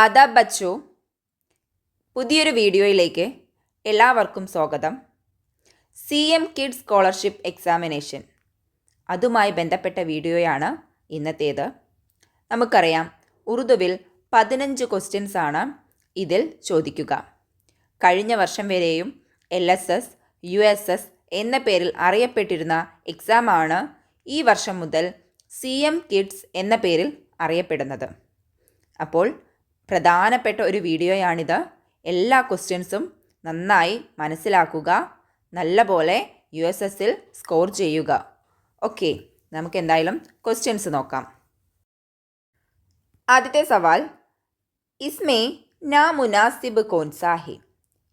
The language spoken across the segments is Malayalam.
ആദാബ് ബച്ചോ. പുതിയൊരു വീഡിയോയിലേക്ക് എല്ലാവർക്കും സ്വാഗതം. C M kids scholarship examination. അതുമായി ബന്ധപ്പെട്ട വീഡിയോയാണ് ഇന്നത്തേത്. നമുക്കറിയാം ഉറുദുവിൽ പതിനഞ്ച് ക്വസ്റ്റ്യൻസ് ആണ് ഇതിൽ ചോദിക്കുക. കഴിഞ്ഞ വർഷം വരെയും L S S U S S എന്ന പേരിൽ അറിയപ്പെട്ടിരുന്ന എക്സാമാണ് ഈ വർഷം മുതൽ സി എം കിഡ്സ് എന്ന പേരിൽ അറിയപ്പെടുന്നത്. അപ്പോൾ പ്രധാനപ്പെട്ട ഒരു വീഡിയോയാണിത്. എല്ലാ ക്വസ്റ്റ്യൻസും നന്നായി മനസ്സിലാക്കുക. നല്ലപോലെ യു എസ് എസിൽ സ്കോർ ചെയ്യുക. ഓക്കെ നമുക്ക് എന്തായാലും ക്വസ്റ്റ്യൻസ് നോക്കാം. ആദ്യത്തെ സവാൽ. ഇസ്മേ നാ മുനാസിബ് കോൻസാഹി.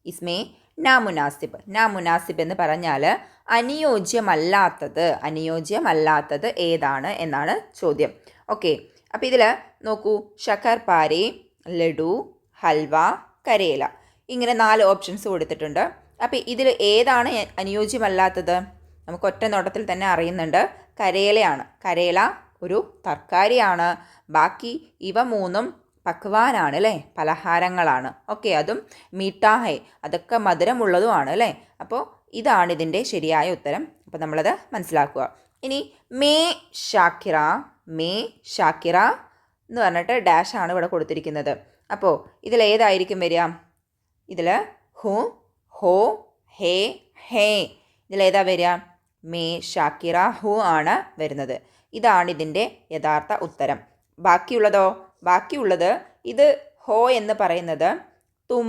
ഇസ്മേ നാ മുനാസിബ് നാ മുനാസിബ് എന്ന് പറഞ്ഞാൽ അനുയോജ്യമല്ലാത്തത് അനുയോജ്യമല്ലാത്തത് ഏതാണ് എന്നാണ് ചോദ്യം. ഓക്കെ അപ്പോൾ ഇതിൽ നോക്കൂ. ഷക്കർ പാരി ലഡു ഹൽവ കരേല. ഇങ്ങനെ നാല് ഓപ്ഷൻസ് കൊടുത്തിട്ടുണ്ട്. അപ്പോൾ ഇതിൽ ഏതാണ് അനുയോജ്യമല്ലാത്തത്? നമുക്ക് ഒറ്റ നോട്ടത്തിൽ തന്നെ അറിയുന്നുണ്ട്. കരേലയാണ്. കരേല ഒരു തർക്കാരിയാണ്. ബാക്കി ഇവ മൂന്നും പക്വാനാണ് അല്ലേ? പലഹാരങ്ങളാണ്. ഓക്കെ അതും മീട്ടാഹെ അതൊക്കെ മധുരമുള്ളതുമാണ് അല്ലേ? അപ്പോൾ ഇതാണ് ഇതിന്റെ ശരിയായ ഉത്തരം. അപ്പോൾ നമ്മളത് മനസ്സിലാക്കുക. ഇനി മേ ഷാക്കിറ മേ ഷാക്കിറ എന്ന് പറഞ്ഞിട്ട് ഡാഷ് ആണ് ഇവിടെ കൊടുത്തിരിക്കുന്നത്. അപ്പോൾ ഇതിൽ ഏതായിരിക്കും വരിക? ഇതിൽ ഹു ഹോ ഹേ ഹേ. ഇതിലേതാ വരിക? മേ ഷാക്കിറ ഹു ആണ് വരുന്നത്. ഇതാണ് ഇതിന്റെ യഥാർത്ഥ ഉത്തരം. ബാക്കിയുള്ളതോ? ബാക്കിയുള്ളത് ഇത് ഹോ എന്ന് പറയുന്നത് തും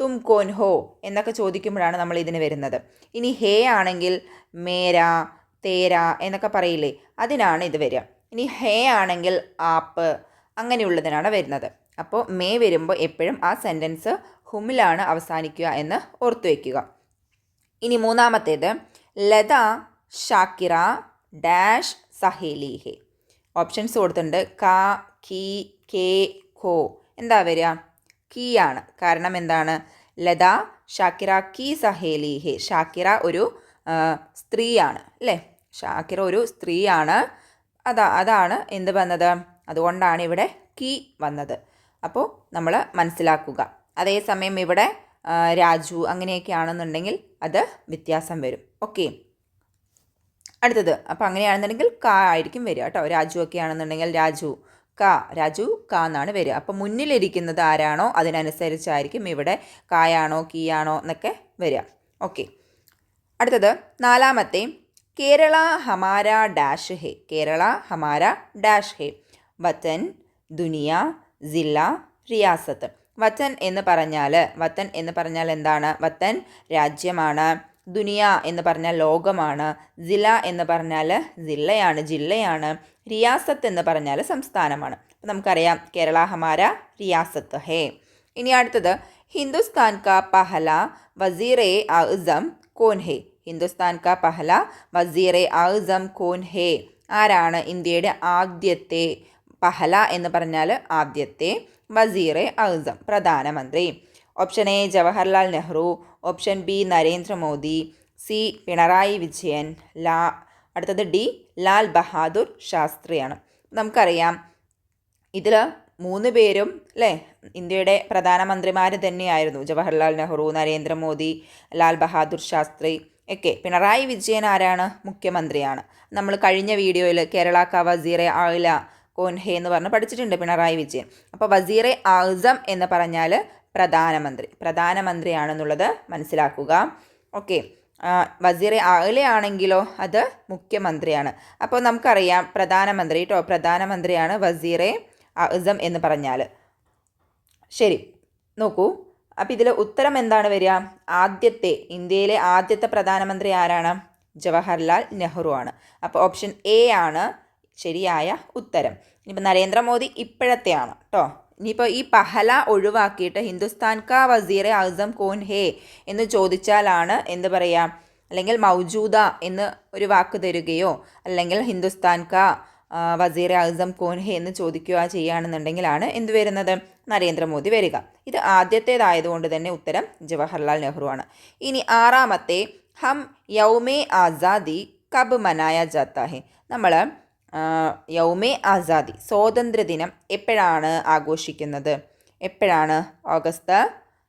തും കോൻ ഹോ എന്നൊക്കെ ചോദിക്കുമ്പോഴാണ് നമ്മൾ ഇതിന് വരുന്നത്. ഇനി ഹേ ആണെങ്കിൽ മേര തേര എന്നൊക്കെ പറയില്ലേ? അതിനാണ് ഇത് വരിക. ഇനി ഹേ ആണെങ്കിൽ ആപ്പ് അങ്ങനെയുള്ളതിനാണ് വരുന്നത്. അപ്പോൾ മേ വരുമ്പോൾ എപ്പോഴും ആ സെന്റൻസ് ഹുമിലാണ് അവസാനിക്കുക എന്ന് ഓർത്തു വയ്ക്കുക ഇനി മൂന്നാമത്തേത് ലത ഷാക്കിറ ഡാഷ് സഹേലി ഹേ ഓപ്ഷൻസ് കൊടുത്തിട്ടുണ്ട് ക കി കെ ഖോ എന്താ വരിക? കീ ആണ്. കാരണം എന്താണ്? ലത ഷാക്കിറ കീ സഹേലി ഹേ ഷാക്കിറ ഒരു സ്ത്രീയാണ് അല്ലേ? ഷാക്കിറ ഒരു സ്ത്രീയാണ് അതാ അതാണ് എന്ത് വന്നത്? അതുകൊണ്ടാണ് ഇവിടെ കീ വന്നത്. അപ്പോൾ നമ്മൾ മനസ്സിലാക്കുക. അതേസമയം ഇവിടെ രാജു അങ്ങനെയൊക്കെ ആണെന്നുണ്ടെങ്കിൽ അത് വ്യത്യാസം വരും. ഓക്കെ. അടുത്തത്. അപ്പോൾ അങ്ങനെയാണെന്നുണ്ടെങ്കിൽ ക ആയിരിക്കും വരിക കേട്ടോ. രാജു ഒക്കെ ആണെന്നുണ്ടെങ്കിൽ രാജു ക രാജു ക എന്നാണ് വരിക. അപ്പോൾ മുന്നിലിരിക്കുന്നത് ആരാണോ അതിനനുസരിച്ചായിരിക്കും ഇവിടെ കായാണോ കീയാണോ എന്നൊക്കെ വരിക. ഓക്കെ. അടുത്തത്. നാലാമത്തെ കേരള ഹമാര ഡാഷ് ഹെ കേരള ഹമാര ഡാഷ് ഹെ. വത്തൻ ദുനിയ ജില്ല റിയാസത്ത്. വത്തൻ എന്ന് പറഞ്ഞാൽ വത്തൻ എന്ന് പറഞ്ഞാൽ എന്താണ്? വത്തൻ രാജ്യമാണ് ദുനിയ എന്ന് പറഞ്ഞാൽ ലോകമാണ് ജില്ല എന്ന് പറഞ്ഞാൽ ജില്ലയാണ് ജില്ലയാണ് റിയാസത്ത് എന്ന് പറഞ്ഞാൽ സംസ്ഥാനമാണ്. അപ്പം നമുക്കറിയാം കേരള ഹമാര റിയാസത്ത് ഹേ. ഇനി അടുത്തത് ഹിന്ദുസ്ഥാൻ കാ പഹല വസീറെ അസം കോൻ ഹേ. ഹിന്ദുസ്ഥാൻ കാ പഹല വസീറെ ആസം കോൻ ഹേ. ആരാണ് ഇന്ത്യയുടെ ആദ്യത്തെ പഹല എന്ന് പറഞ്ഞാൽ ആദ്യത്തെ വസീറെ ആസം പ്രധാനമന്ത്രി. Option A Jawaharlal Nehru. Option B Narendra Modi. C Pinarayi Vijayan. ലാ അടുത്തത് ഡി ലാൽ ബഹാദൂർ ശാസ്ത്രിയാണ്. നമുക്കറിയാം ഇതിൽ മൂന്ന് പേരും അല്ലേ ഇന്ത്യയുടെ പ്രധാനമന്ത്രിമാർ തന്നെയായിരുന്നു. ജവഹർലാൽ നെഹ്റു നരേന്ദ്രമോദി ലാൽ ബഹാദൂർ ശാസ്ത്രി. ഒക്കെ പിണറായി വിജയൻ ആരാണ്? മുഖ്യമന്ത്രിയാണ്. നമ്മൾ കഴിഞ്ഞ വീഡിയോയിൽ കേരള ക വസീറെ ആയില കോൻഹെ എന്ന് പറഞ്ഞ് പഠിച്ചിട്ടുണ്ട് പിണറായി വിജയൻ. അപ്പോൾ വസീറെ ആസം എന്ന് പറഞ്ഞാൽ പ്രധാനമന്ത്രി. പ്രധാനമന്ത്രിയാണെന്നുള്ളത് മനസ്സിലാക്കുക. ഓക്കെ. വസീറെ ആണെങ്കിലോ അത് മുഖ്യമന്ത്രിയാണ്. അപ്പോൾ നമുക്കറിയാം പ്രധാനമന്ത്രി കേട്ടോ പ്രധാനമന്ത്രിയാണ് വസീറെ ആസം എന്ന് പറഞ്ഞാൽ. ശരി നോക്കൂ. അപ്പോൾ ഇതിലെ ഉത്തരം എന്താണ് വരിക? ആദ്യത്തെ ഇന്ത്യയിലെ ആദ്യത്തെ പ്രധാനമന്ത്രി ആരാണ്? ജവഹർലാൽ നെഹ്റു ആണ്. അപ്പോൾ ഓപ്ഷൻ എ ആണ് ശരിയായ ഉത്തരം. ഇനിയിപ്പോൾ നരേന്ദ്രമോദി ഇപ്പോഴത്തെയാണ് കേട്ടോ ഇനിയിപ്പോൾ ഈ പഹല ഒഴിവാക്കിയിട്ട് ഹിന്ദുസ്ഥാൻ കാ വസീർ അസം കോൻ ഹേ എന്ന് ചോദിച്ചാലാണ് എന്ത് പറയുക അല്ലെങ്കിൽ മൗജൂദ എന്ന് ഒരു വാക്ക് തരുകയോ? അല്ലെങ്കിൽ ഹിന്ദുസ്ഥാൻ കാ വസീറെ അസം കോൻ ഹേ എന്ന് ചോദിക്കുക ചെയ്യുകയാണെന്നുണ്ടെങ്കിലാണ് എന്ത് വരുന്നത്? നരേന്ദ്രമോദി വരിക. ഇത് ആദ്യത്തേതായതുകൊണ്ട് തന്നെ ഉത്തരം ജവഹർലാൽ നെഹ്റു ആണ്. ഇനി ആറാമത്തെ ഹം യൗമേ ആസാദി കബ് മനായ ജാത്ത ഹെ നമ്മൾ യൗമേ ആസാദി സ്വാതന്ത്ര്യദിനം എപ്പോഴാണ് ആഘോഷിക്കുന്നത്? എപ്പോഴാണ്? ഓഗസ്റ്റ്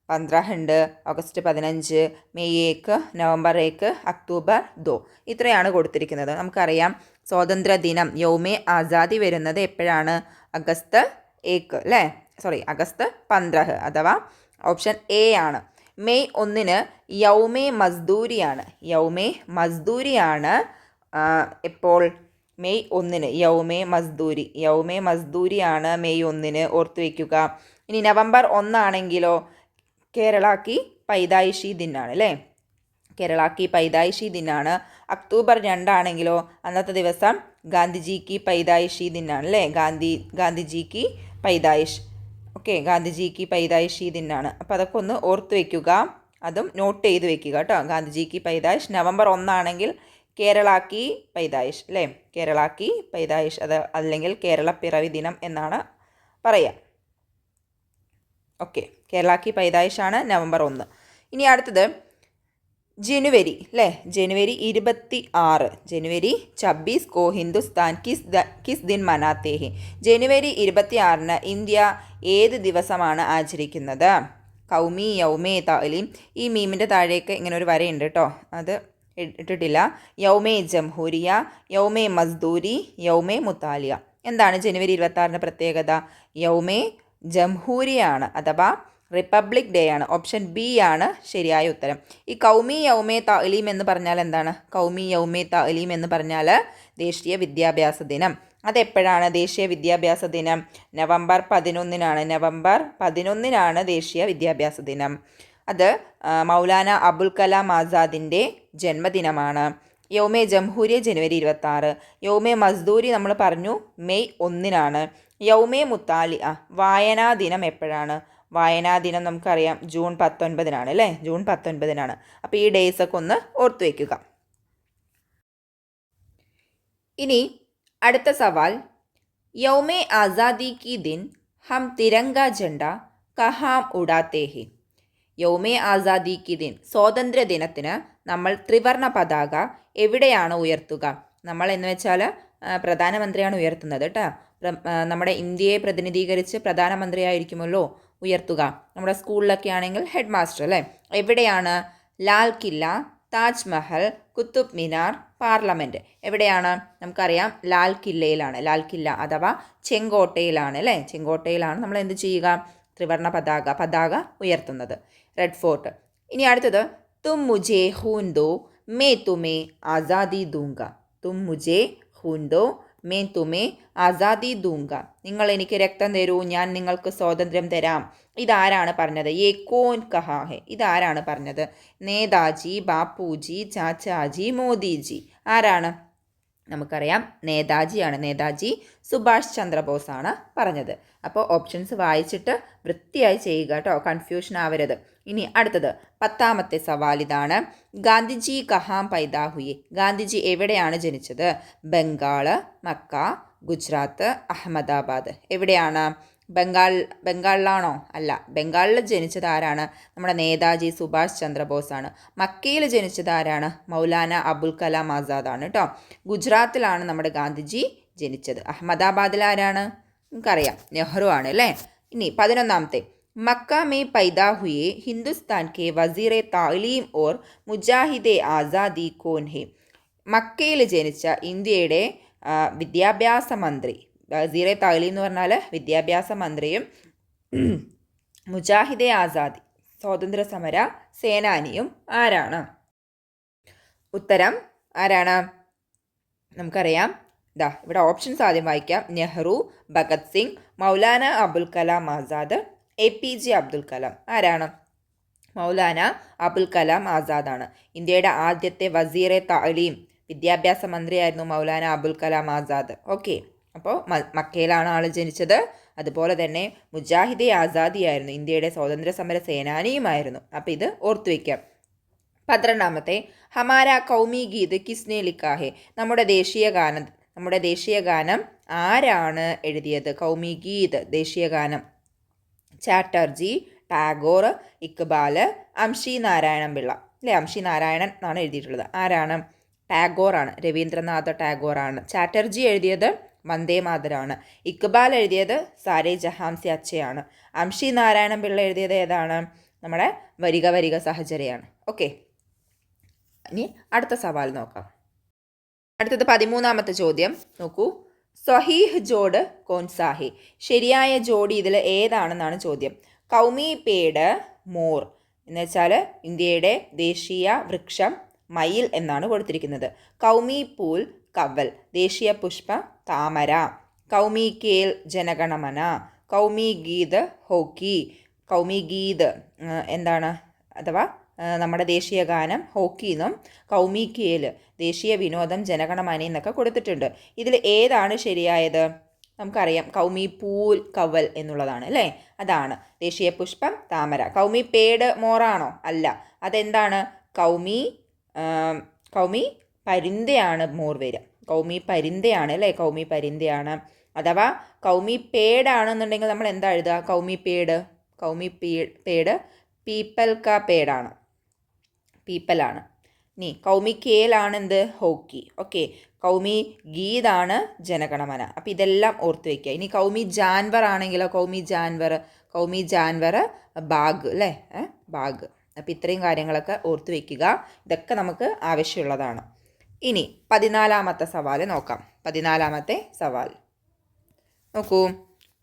പന്ത്രണ്ട് ഓഗസ്റ്റ് പതിനഞ്ച് മെയ് ഏക്ക് നവംബർ ഏക്ക് അക്ടോബർ ദോ. ഇത്രയാണ് കൊടുത്തിരിക്കുന്നത്. നമുക്കറിയാം സ്വാതന്ത്ര്യ ദിനം യൗമേ ആസാദി വരുന്നത് എപ്പോഴാണ്? അഗസ്റ്റ് ഏക്ക് അല്ലേ? സോറി അഗസ്റ്റ് പന്ത്രഹ് അഥവാ ഓപ്ഷൻ എ ആണ്. മെയ് ഒന്നിന് യൗമെ മസ്ദൂരിയാണ്. യൗമെ മസ്ദൂരിയാണ് എപ്പോൾ? മെയ് ഒന്നിന് യൗമേ മസ്ദൂരി. യൗമേ മസ്ദൂരിയാണ് മെയ് ഒന്നിന് ഓർത്തു വയ്ക്കുക ഇനി നവംബർ ഒന്നാണെങ്കിലോ? കേരളാക്കി പൈതായിഷി ദിനാണ് അല്ലേ? കേരളാക്കി പൈതായിഷി ദിനാണ്. അക്ടോബർ രണ്ടാണെങ്കിലോ അന്നത്തെ ദിവസം ഗാന്ധിജിക്ക് പൈതായിഷി ദിനാണ് അല്ലേ? ഗാന്ധി ഗാന്ധിജിക്ക് പൈതായിഷ് ഓക്കെ ഗാന്ധിജിക്ക് പൈതായിഷി ദിന്നാണ് അപ്പോൾ അതൊക്കെ ഒന്ന് ഓർത്ത് വയ്ക്കുക അതും നോട്ട് ചെയ്ത് വെക്കുക കേട്ടോ. ഗാന്ധിജിക്ക് പൈതായിഷ് നവംബർ ഒന്നാണെങ്കിൽ കേരളാക്കി പൈതായിഷ് അല്ലേ? കേരളാക്കി പൈതായിഷ് അത് അല്ലെങ്കിൽ കേരള പിറവി ദിനം എന്നാണ് പറയുക ഓക്കെ. കേരളാക്കി പൈതായിഷാണ് നവംബർ ഒന്ന്. ഇനി അടുത്തത് ജനുവരി അല്ലേ ജനുവരി ഇരുപത്തി ആറ്. ജനുവരി ഛബ്ബീസ് കോ ഹിന്ദുസ്ഥാൻ കിസ് ദ കിസ് ദിൻ മനാത്തേഹി. ജനുവരി ഇരുപത്തി ആറിന് ഇന്ത്യ ഏത് ദിവസമാണ് ആചരിക്കുന്നത്? കൗമി യൗമേ താലീം. ഈ മീമിന്റെ താഴേക്ക് ഇങ്ങനെ ഒരു വരയുണ്ട് കേട്ടോ അത് ഇട്ടിട്ടില്ല. യൗമേ ജംഹൂരിയ യൗമേ മസ്ദൂരി യൗമേ മുത്താലിയ. എന്താണ് ജനുവരി ഇരുപത്തി ആറിന്റെ പ്രത്യേകത? യൗമേ ജംഹൂരിയാണ് അഥവാ റിപ്പബ്ലിക് ഡേ ആണ്. ഓപ്ഷൻ ബി ആണ് ശരിയായ ഉത്തരം. ഈ കൗമി യൗമേ താലീം എന്ന് പറഞ്ഞാൽ എന്താണ്? കൗമി യൗമേ താലീം എന്ന് പറഞ്ഞാൽ ദേശീയ വിദ്യാഭ്യാസ ദിനം. അതെപ്പോഴാണ് ദേശീയ വിദ്യാഭ്യാസ ദിനം? നവംബർ പതിനൊന്നിനാണ്. നവംബർ പതിനൊന്നിനാണ് ദേശീയ വിദ്യാഭ്യാസ ദിനം. അത് മൗലാന അബുൽ കലാം ആസാദിന്റെ ജന്മദിനമാണ്. യൗമേ ജംഹൂരിയ ജനുവരി ഇരുപത്തി ആറ് യൗമേ മസ്ദൂരി നമ്മൾ പറഞ്ഞു മെയ് ഒന്നിനാണ്. യൗമേ മുത്താലി വായനാ ദിനം എപ്പോഴാണ്? വായനാ ദിനം നമുക്കറിയാം. ജൂൺ പത്തൊൻപതിനാണ് അല്ലേ? ജൂൺ പത്തൊൻപതിനാണ്. അപ്പോൾ ഈ ഡേയ്സ് ഒക്കെ ഒന്ന് ഓർത്തു വയ്ക്കുക ഇനി അടുത്ത സവാൽ. യൗമേ ആസാദി കി ദിൻ ഹം തിരങ്ക ജണ്ട കഹാം ഉടാത്തേഹി യൗമേ ആസാദി കി ദിൻ സ്വാതന്ത്ര്യ ദിനത്തിന് നമ്മൾ ത്രിവർണ പതാക എവിടെയാണ് ഉയർത്തുക? നമ്മൾ എന്ന് വെച്ചാൽ പ്രധാനമന്ത്രിയാണ് ഉയർത്തുന്നത് കേട്ടോ. നമ്മുടെ ഇന്ത്യയെ പ്രതിനിധീകരിച്ച് പ്രധാനമന്ത്രിയായിരിക്കുമല്ലോ. ഉയർത്തുക. നമ്മുടെ സ്കൂളിലൊക്കെ ആണെങ്കിൽ ഹെഡ് മാസ്റ്റർ അല്ലേ? എവിടെയാണ്? ലാൽ കില്ല താജ്മഹൽ കുത്തുബ് മിനാർ പാർലമെന്റ് എവിടെയാണ്? നമുക്കറിയാം ലാൽ കില്ലയിലാണ്. ലാൽ കില്ല അഥവാ ചെങ്കോട്ടയിലാണ് അല്ലേ? ചെങ്കോട്ടയിലാണ് നമ്മൾ എന്ത് ചെയ്യുക? ത്രിവർണ പതാക പതാക ഉയർത്തുന്നത്. റെഡ് ഫോർട്ട് ഇനി അടുത്തത്. തും മുജേ ഹൂൻ ദോ മേ തുമേ ആസാദി ദൂങ്ക തും മുജേ ഹൂൻ ദോ മേ തുമേ ആസാദി ദൂങ്ക നിങ്ങൾ എനിക്ക് രക്തം തരൂ ഞാൻ നിങ്ങൾക്ക് സ്വാതന്ത്ര്യം തരാം. ഇതാരാണ് പറഞ്ഞത്? യേ കോൻ കഹാഹെ ഇതാരാണ് പറഞ്ഞത്? നേതാജി ബാപ്പുജി ചാച്ചാജി മോദിജി. ആരാണ്? നമുക്കറിയാം നേതാജിയാണ് നേതാജി സുഭാഷ് ചന്ദ്രബോസ് ആണ് പറഞ്ഞത്. അപ്പോൾ ഓപ്ഷൻസ് വായിച്ചിട്ട് വൃത്തിയായി ചെയ്യുക കേട്ടോ കൺഫ്യൂഷൻ ആവരുത്. ഇനി അടുത്തത് പത്താമത്തെ സവാൽ ഇതാണ്. ഗാന്ധിജി കഹാം പൈദാ ഹുയെ ഗാന്ധിജി എവിടെയാണ് ജനിച്ചത്? ബംഗാൾ മക്ക ഗുജറാത്ത് അഹമ്മദാബാദ്. എവിടെയാണ്? ബംഗാൾ ബംഗാളിലാണോ? അല്ല ബംഗാളിൽ ജനിച്ചത് ആരാണ്? നമ്മുടെ നേതാജി സുഭാഷ് ചന്ദ്രബോസ് ആണ് മക്കയിൽ ജനിച്ചത് ആരാണ്? മൗലാന അബുൽ കലാം ആണ് കേട്ടോ ഗുജറാത്തിലാണ് നമ്മുടെ ഗാന്ധിജി ജനിച്ചത്. അഹമ്മദാബാദിൽ ആരാണ്? നമുക്കറിയാം നെഹ്റു ആണ് അല്ലേ ഇനി പതിനൊന്നാമത്തെ. മക്ക മേ പൈദാ ഹുയെ ഹിന്ദുസ്ഥാൻ കെ വസീറെ താലീം ഓർ മുജാഹിദെ ആസാദി കോൻഹെ മക്കയിൽ ജനിച്ച ഇന്ത്യയുടെ വിദ്യാഭ്യാസ മന്ത്രി. വസീറെ തകലി എന്ന് പറഞ്ഞാൽ വിദ്യാഭ്യാസ മന്ത്രിയും മുജാഹിദെ ആസാദി സ്വാതന്ത്ര്യ സമര സേനാനിയും ആരാണ്? ഉത്തരം ആരാണ്? നമുക്കറിയാം. ഇതാ ഇവിടെ ഓപ്ഷൻസ് ആദ്യം വായിക്കാം. Nehru Bhagat Singh Maulana Abul Kalam Azad A P J Abdul Kalam. ആരാണ്? മൗലാന അബുൽ കലാം ആസാദാണ്. ഇന്ത്യയുടെ ആദ്യത്തെ വസീറെ താലീം വിദ്യാഭ്യാസ മന്ത്രിയായിരുന്നു മൗലാന അബുൽ കലാം ആസാദ്. ഓക്കെ. അപ്പോൾ മക്കയിലാണ് ആൾ ജനിച്ചത്. അതുപോലെ തന്നെ മുജാഹിദെ ആസാദിയായിരുന്നു. ഇന്ത്യയുടെ സ്വാതന്ത്ര്യ സമര സേനാനിയുമായിരുന്നു. അപ്പോൾ ഇത് ഓർത്തു വയ്ക്കാം പന്ത്രണ്ടാമത്തെ ഹമാര കൗമി ഗീത് കിസ്നെ ലിക്കാഹെ നമ്മുടെ ദേശീയ ഗാനം നമ്മുടെ ദേശീയ ഗാനം ആരാണ് എഴുതിയത്? കൗമി ഗീത് ദേശീയ ഗാനം. ചാറ്റർജി ടാഗോർ ഇക്ബാൽ അംഷി നാരായണൻ പിള്ള. അല്ലേ? അംഷി നാരായണൻ എന്നാണ് എഴുതിയിട്ടുള്ളത്. ആരാണ്? ടാഗോറാണ് രവീന്ദ്രനാഥ ടാഗോറാണ് ചാറ്റർജി എഴുതിയത് വന്ദേ മാതരമാണ് ഇക്ബാൽ എഴുതിയത് സാരെ ജഹാംസി അച്ഛയാണ്. അംഷി നാരായണൻ പിള്ള എഴുതിയത് ഏതാണ്? നമ്മുടെ വരിക വരിക സഹചര്യാണ് ഓക്കെ. ഇനി അടുത്ത സവാൽ നോക്കാം. അടുത്തത് പതിമൂന്നാമത്തെ ചോദ്യം. നോക്കൂ. സ്വഹീഹ് ജോഡ് കോൻസാഹി. ശരിയായ ജോഡി ഇതിൽ ഏതാണെന്നാണ് ചോദ്യം. കൗമി പേട് മോർ. എന്നുവെച്ചാൽ ഇന്ത്യയുടെ ദേശീയ വൃക്ഷം മയിൽ എന്നാണ് കൊടുത്തിരിക്കുന്നത്. കൗമി പൂൽ കവൽ ദേശീയ പുഷ്പ താമര കൗമി കേൽ ജനഗണമന കൗമി ഗീത് ഹോക്കി കൗമി ഗീത് എന്താണ് അഥവാ നമ്മുടെ ദേശീയ ഗാനം ഹോക്കി എന്നും കൗമി കേൽ ദേശീയ വിനോദം ജനഗണമന എന്നൊക്കെ കൊടുത്തിട്ടുണ്ട്. ഇതിൽ ഏതാണ് ശരിയായത്? നമുക്കറിയാം കൗമി പൂൽ കവൽ എന്നുള്ളതാണ് അല്ലേ? അതാണ്. ദേശീയ പുഷ്പം താമര. കൗമി പേട് മോറാണോ? അല്ല. അതെന്താണ്? കൗമി കൗമി പരിന്തയാണ് മോർവേര് കൗമി പരിന്തയാണ് അല്ലേ? കൗമി പരിന്തയാണ് അഥവാ കൗമി പേടാണെന്നുണ്ടെങ്കിൽ നമ്മൾ എന്താ എഴുതുക? കൗമി പേട്. കൗമി പേ പേട് പീപ്പൽ ക പേടാണ്. പീപ്പലാണ്. നീ കൗമി കേലാണ് എന്ത് ഹോക്കി. ഓക്കെ. കൗമി ഗീതാണ് ജനഗണമന. അപ്പം ഇതെല്ലാം ഓർത്ത് വയ്ക്കുക ഇനി കൗമി ജാൻവർ ആണെങ്കിലോ? കൗമി ജാൻവർ. കൗമി ജാൻവർ ബാഗ് അല്ലേ? ബാഗ്. അപ്പം ഇത്രയും കാര്യങ്ങളൊക്കെ ഓർത്ത് വയ്ക്കുക ഇതൊക്കെ നമുക്ക് ആവശ്യമുള്ളതാണ്. ഇനി പതിനാലാമത്തെ സവാൽ നോക്കാം. പതിനാലാമത്തെ സവാൽ. നോക്കൂ.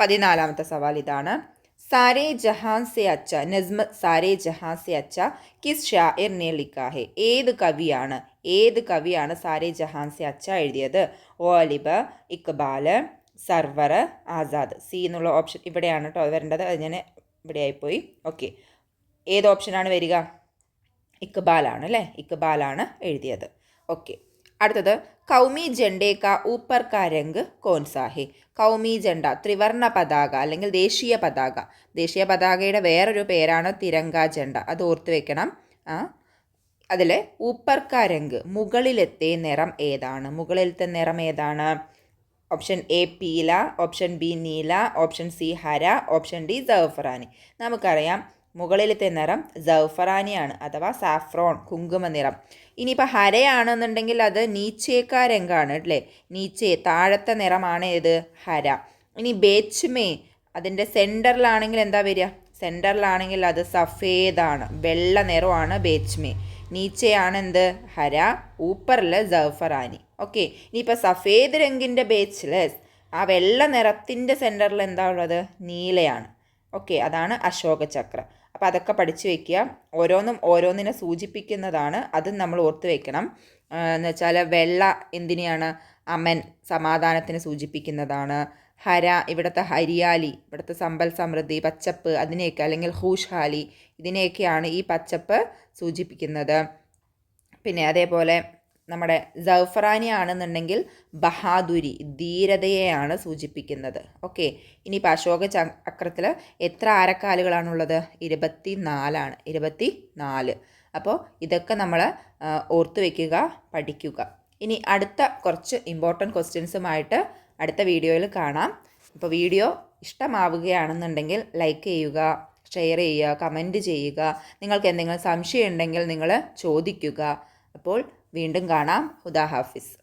പതിനാലാമത്തെ സവാൽ ഇതാണ്. സാരേ ജഹാൻ സെ അച്ച നസ്മ സാരേ ജഹാൻ സെ അച്ച കിസ് ഷാഇർ നെ ലിക്കാഹെ ഏത് കവിയാണ് ഏത് കവിയാണ് സാരേ ജഹാൻ സെ അച്ച എഴുതിയത്? ഓലിബ് ഇക്ബാൽ സർവർ ആസാദ്. സി എന്നുള്ള ഓപ്ഷൻ ഇവിടെയാണ് കേട്ടോ വരേണ്ടത്. അത് ഞാൻ ഇവിടെയായിപ്പോയി ഓക്കെ. ഏത് ഓപ്ഷനാണ് വരിക? ഇക്ബാലാണ് അല്ലേ? ഇക്ബാലാണ് എഴുതിയത്. ഓക്കെ അടുത്തത് കൗമി ജണ്ടേ കാ ഊപ്പർ കാ രംഗ് കോൻസാ ഹെ കൗമി ജണ്ട ത്രിവർണ പതാക അല്ലെങ്കിൽ ദേശീയ പതാക. ദേശീയ പതാകയുടെ വേറൊരു പേരാണ് തിരങ്ക ജണ്ട. അത് ഓർത്ത് വെക്കണം. അതിൽ ഊപ്പർ കാ രംഗ് മുകളിലത്തെ നിറം ഏതാണ്? മുകളിലത്തെ നിറം ഏതാണ്? ഓപ്ഷൻ എ പീല ഓപ്ഷൻ ബി നീല ഓപ്ഷൻ സി ഹര ഓപ്ഷൻ ഡി സഫറാനി നമുക്കറിയാം മുകളിലത്തെ നിറം ജൗഫറാനിയാണ് അഥവാ സാഫ്രോൺ കുങ്കുമ നിറം. ഇനിയിപ്പോൾ ഹരയാണെന്നുണ്ടെങ്കിൽ അത് നീച്ചേക്കാ രംഗാണ് അല്ലേ? നീച്ചേ താഴത്തെ നിറമാണ് ഏത്? ഹര. ഇനി ബേച്ച്മേ അതിന്റെ സെന്ററിലാണെങ്കിൽ എന്താ വരിക? സെന്ററിലാണെങ്കിൽ അത് സഫേദാണ് വെള്ള നിറമാണ് ബേച്ച്മേ. നീച്ചയാണ് എന്ത്? ഹര ഊപ്പറിൽ ജഫറാനി ഓക്കെ ഇനിയിപ്പോൾ സഫേദ് രംഗിന്റെ ബേച്ചിൽ ആ വെള്ള നിറത്തിന്റെ സെന്ററിൽ എന്താ ഉള്ളത്? നീലയാണ്. ഓക്കെ അതാണ് അശോക ചക്ര അപ്പോൾ അതൊക്കെ പഠിച്ചു വെക്കുക. ഓരോന്നും ഓരോന്നിനെ സൂചിപ്പിക്കുന്നതാണ്. അതും നമ്മൾ ഓർത്ത് വെക്കണം. എന്ന് വെച്ചാൽ വെള്ള എന്തിനെയാണ്? അമൻ സമാധാനത്തിന് സൂചിപ്പിക്കുന്നതാണ്. ഹര ഇവിടുത്തെ ഹരിയാലി ഇവിടുത്തെ സമ്പൽ സമൃദ്ധി പച്ചപ്പ് അതിനെയൊക്കെ അല്ലെങ്കിൽ ഹൂഷ്ഹാലി ഇതിനെയൊക്കെയാണ് ഈ പച്ചപ്പ് സൂചിപ്പിക്കുന്നത്. പിന്നെ അതേപോലെ നമ്മുടെ ജൗഫറാനി ആണെന്നുണ്ടെങ്കിൽ ബഹാദുരി ധീരതയെയാണ് സൂചിപ്പിക്കുന്നത്. ഓക്കെ ഇനിയിപ്പോൾ അശോക ചക്രത്തിൽ എത്ര ആരക്കാലുകളാണുള്ളത്? ഇരുപത്തി നാലാണ് ഇരുപത്തി നാല് അപ്പോൾ ഇതൊക്കെ നമ്മൾ ഓർത്തു വയ്ക്കുക പഠിക്കുക. ഇനി അടുത്ത കുറച്ച് ഇമ്പോർട്ടന്റ് ക്വസ്റ്റ്യൻസുമായിട്ട് അടുത്ത വീഡിയോയിൽ കാണാം. അപ്പോൾ വീഡിയോ ഇഷ്ടമാവുകയാണെന്നുണ്ടെങ്കിൽ ലൈക്ക് ചെയ്യുക ഷെയർ ചെയ്യുക കമന്റ് ചെയ്യുക. നിങ്ങൾക്ക് എന്തെങ്കിലും സംശയം ഉണ്ടെങ്കിൽ നിങ്ങൾ ചോദിക്കുക. അപ്പോൾ വീണ്ടും കാണാം. ഹുദാ ഹാഫിസ്.